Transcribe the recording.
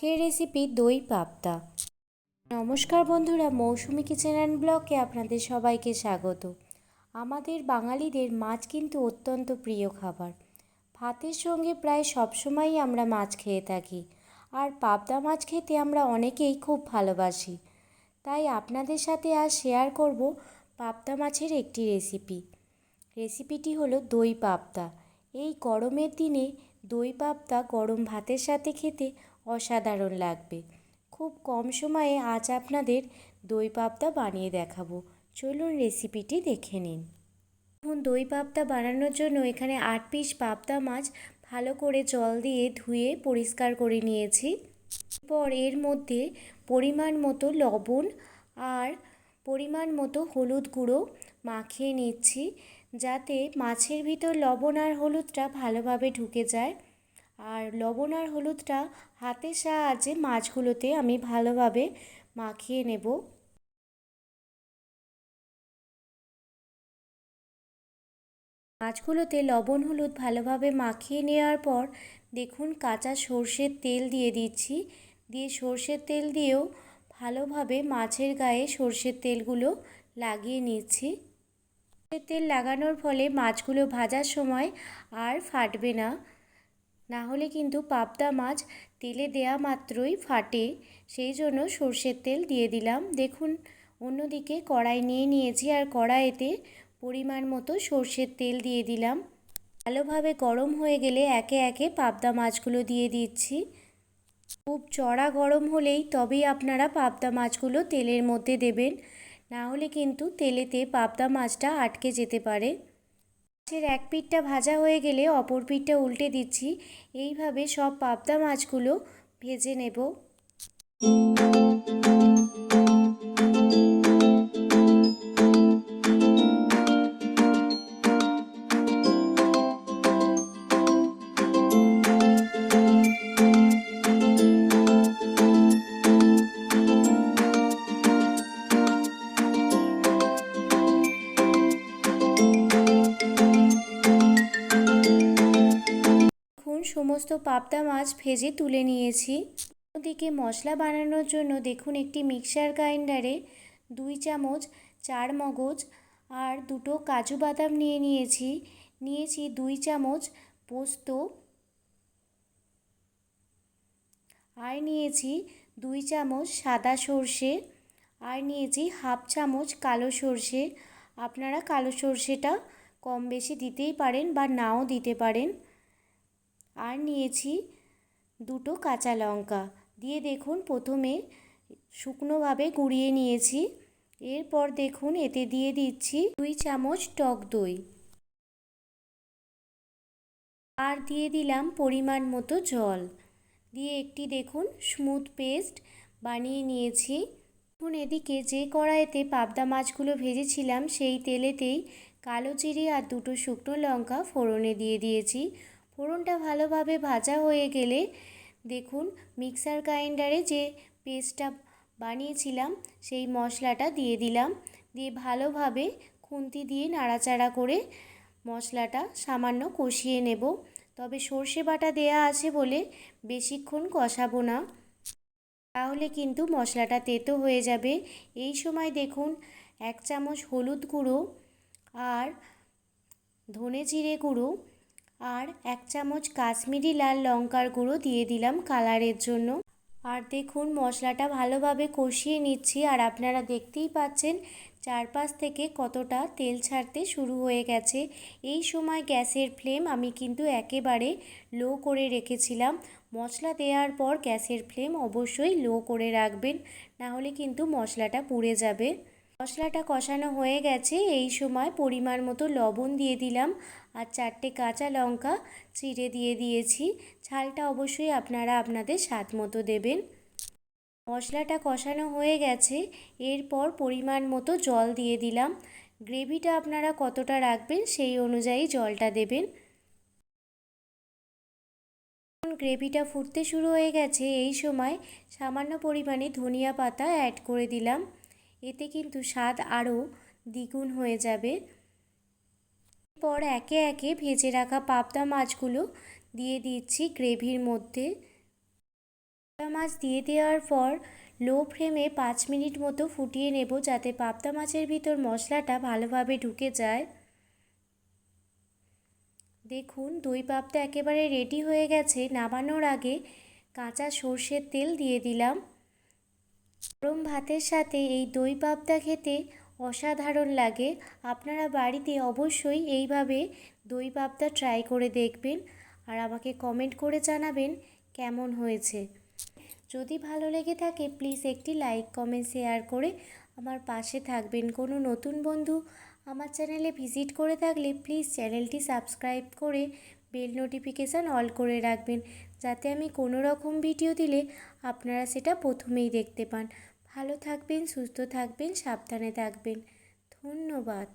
আজকের রেসিপি দই পাবদা। নমস্কার বন্ধুরা, মৌসুমি কিচেন অ্যান্ড ব্লকে আপনাদের সবাইকে স্বাগত। আমাদের বাঙালিদের মাছ কিন্তু অত্যন্ত প্রিয় খাবার। ভাতের সঙ্গে প্রায় সবসময়ই আমরা মাছ খেয়ে থাকি। আর পাবদা মাছ খেতে আমরা অনেকেই খুব ভালোবাসি। তাই আপনাদের সাথে আজ শেয়ার করব পাবদা মাছের একটি রেসিপি রেসিপিটি হলো দই পাবদা। এই গরমের দিনে দই পাবদা গরম ভাতের সাথে খেতে অসাধারণ লাগবে। খুব কম সময়ে আজ আপনাদের দই পাবদা বানিয়ে দেখাবো। চলুন রেসিপিটি দেখে নিন। এখন দই পাবদা বানানোর জন্য এখানে আট পিস পাবদা মাছ ভালো করে জল দিয়ে ধুয়ে পরিষ্কার করে নিয়েছি। এরপর এর মধ্যে পরিমাণ মতো লবণ আর পরিমাণ মতো হলুদ গুঁড়ো মাখিয়ে নিচ্ছি, যাতে মাছের ভিতর লবণ আর হলুদটা ভালোভাবে ঢুকে যায়। আর লবণ আর হলুদটা হাতের সাহায্যে মাছগুলোতে আমি ভালোভাবে মাখিয়ে নেব। মাছগুলোতে লবণ, হলুদ ভালোভাবে মাখিয়ে নেওয়ার পর দেখুন কাঁচা সর্ষের তেল দিয়ে দিচ্ছি। দিয়ে সর্ষের তেল দিয়েও ভালোভাবে মাছের গায়ে সর্ষের তেলগুলো লাগিয়ে নিচ্ছি। তেল লাগানোর ফলে মাছগুলো ভাজার সময় আর ফাটবে না। না হলে কিন্তু পাবদা মাছ তেলে দেয়া মাত্রই ফাটে। সেই জন্য সর্ষের তেল দিয়ে দিলাম। দেখুন, অন্যদিকে কড়াই নিয়ে নিয়েছি আর কড়াইতে পরিমাণ মতো সর্ষের তেল দিয়ে দিলাম। ভালোভাবে গরম হয়ে গেলে একে একে পাবদা মাছগুলো দিয়ে দিচ্ছি। খুব চড়া গরম হলেই তবেই আপনারা পাবদা মাছগুলো তেলের মধ্যে দেবেন। না হলে কিন্তু তেলেতে পাবদা মাছটা আটকে যেতে পারে। মাছের এক পিঠটা ভাজা হয়ে গেলে অপর পিঠটা উল্টে দিচ্ছি। এইভাবে সব পাবদা মাছগুলো ভেজে নেব। সমস্ত পাবদা মাছ ভেজে তুলে নিয়েছি। ওদিকে মশলা বানানোর জন্য দেখুন একটি মিক্সার গ্রাইন্ডারে দুই চামচ চার মগজ আর দুটো কাজু বাদাম নিয়ে নিয়েছি। নিয়েছি দুই চামচ পোস্ত। আর নিয়েছি দুই চামচ সাদা সর্ষে। আর নিয়েছি হাফ চামচ কালো সর্ষে। আপনারা কালো সর্ষেটা কম বেশি দিতেই পারেন বা নাও দিতে পারেন। আর নিয়েছি দুটো কাঁচা লঙ্কা। দিয়ে দেখুন, প্রথমে শুকনোভাবে গুঁড়িয়ে নিয়েছি। এরপর দেখুন, এতে দিয়ে দিচ্ছি দুই চামচ টক দই। আর দিয়ে দিলাম পরিমাণ মতো জল। দিয়ে একটি দেখুন, স্মুথ পেস্ট বানিয়ে নিয়েছি। এখন এদিকে যে কড়াইতে পাবদা মাছগুলো ভেজেছিলাম, সেই তেলেতেই কালো জিরে আর দুটো শুকনো লঙ্কা ফোড়নে দিয়ে দিয়েছি। ফোড়নটা ভালোভাবে ভাজা হয়ে গেলে দেখুন মিক্সার গ্রাইন্ডারে যে পেস্টটা বানিয়েছিলাম, সেই মশলাটা দিয়ে দিলাম। দিয়ে ভালোভাবে খুন্তি দিয়ে নাড়াচাড়া করে মশলাটা সামান্য কষিয়ে নেব। তবে সর্ষে বাটা দেয়া আছে বলে বেশিক্ষণ কষাবো না। তাহলে কিন্তু মশলাটা তেতো হয়ে যাবে। এই সময় দেখুন এক চামচ হলুদ গুঁড়ো আর ধনে জিরে গুঁড়ো আর এক চামচ কাশ্মীরি লাল লঙ্কার গুঁড়ো দিয়ে দিলাম কালারের জন্য। আর দেখুন, মশলাটা ভালোভাবে কষিয়ে নিচ্ছি। আর আপনারা দেখতেই পাচ্ছেন, চারপাশ থেকে কতটা তেল ছাড়তে শুরু হয়ে গেছে। এই সময় গ্যাসের ফ্লেম আমি কিন্তু একেবারে লো করে রেখেছিলাম। মশলা দেওয়ার পর গ্যাসের ফ্লেম অবশ্যই লো করে রাখবেন না হলে কিন্তু মশলাটা পুড়ে যাবে। মশলাটা কষানো হয়ে গেছে, এই সময় পরিমাণ মতো লবণ দিয়ে দিলাম আর চারটে কাঁচা লঙ্কা চিড়ে দিয়ে দিয়েছি। ঝালটা অবশ্যই আপনারা আপনাদের স্বাদ মতো দেবেন। মশলাটা কষানো হয়ে গেছে, এরপর পরিমাণ মতো জল দিয়ে দিলাম। গ্রেভিটা আপনারা কতটা রাখবেন সেই অনুযায়ী জলটা দেবেন। গ্রেভিটা ফুটতে শুরু হয়ে গেছে, এই সময় সামান্য পরিমাণে ধনিয়া পাতা অ্যাড করে দিলাম। এতে কিন্তু স্বাদ আরও দ্বিগুণ হয়ে যাবে। পর একে একে ভেজে রাখা পাবদা মাছগুলো দিয়ে দিচ্ছি গ্রেভির মধ্যে। পাবদা মাছ দিয়ে দেওয়ার পর লো ফ্লেমে পাঁচ মিনিট মতো ফুটিয়ে নেব যাতে পাবদা মাছের ভিতর মশলাটা ভালোভাবে ঢুকে যায়। দেখুন, দই পাবদা একেবারে রেডি হয়ে গেছে। নামানোর আগে কাঁচা সর্ষের তেল দিয়ে দিলাম। গরম ভাতের সাথে এই দই পাবদা খেতে অসাধারণ লাগে। আপনারা বাড়িতে অবশ্যই এইভাবে দই পাবদা ট্রাই করে দেখবেন আর আমাকে কমেন্ট করে জানাবেন কেমন হয়েছে। যদি ভালো লেগে থাকে প্লিজ একটি লাইক কমেন্ট শেয়ার করে আমার পাশে থাকবেন। কোনো নতুন বন্ধু আমার চ্যানেলে ভিজিট করে থাকলে প্লিজ চ্যানেলটি সাবস্ক্রাইব করে বেল নোটিফিকেশান অল করে রাখবেন। যাতে আমি কোনো রকম ভিডিও দিলে আপনারা সেটা প্রথমেই দেখতে পান। ভালো থাকবেন, সুস্থ থাকবেন, সাবধানে থাকবেন। ধন্যবাদ।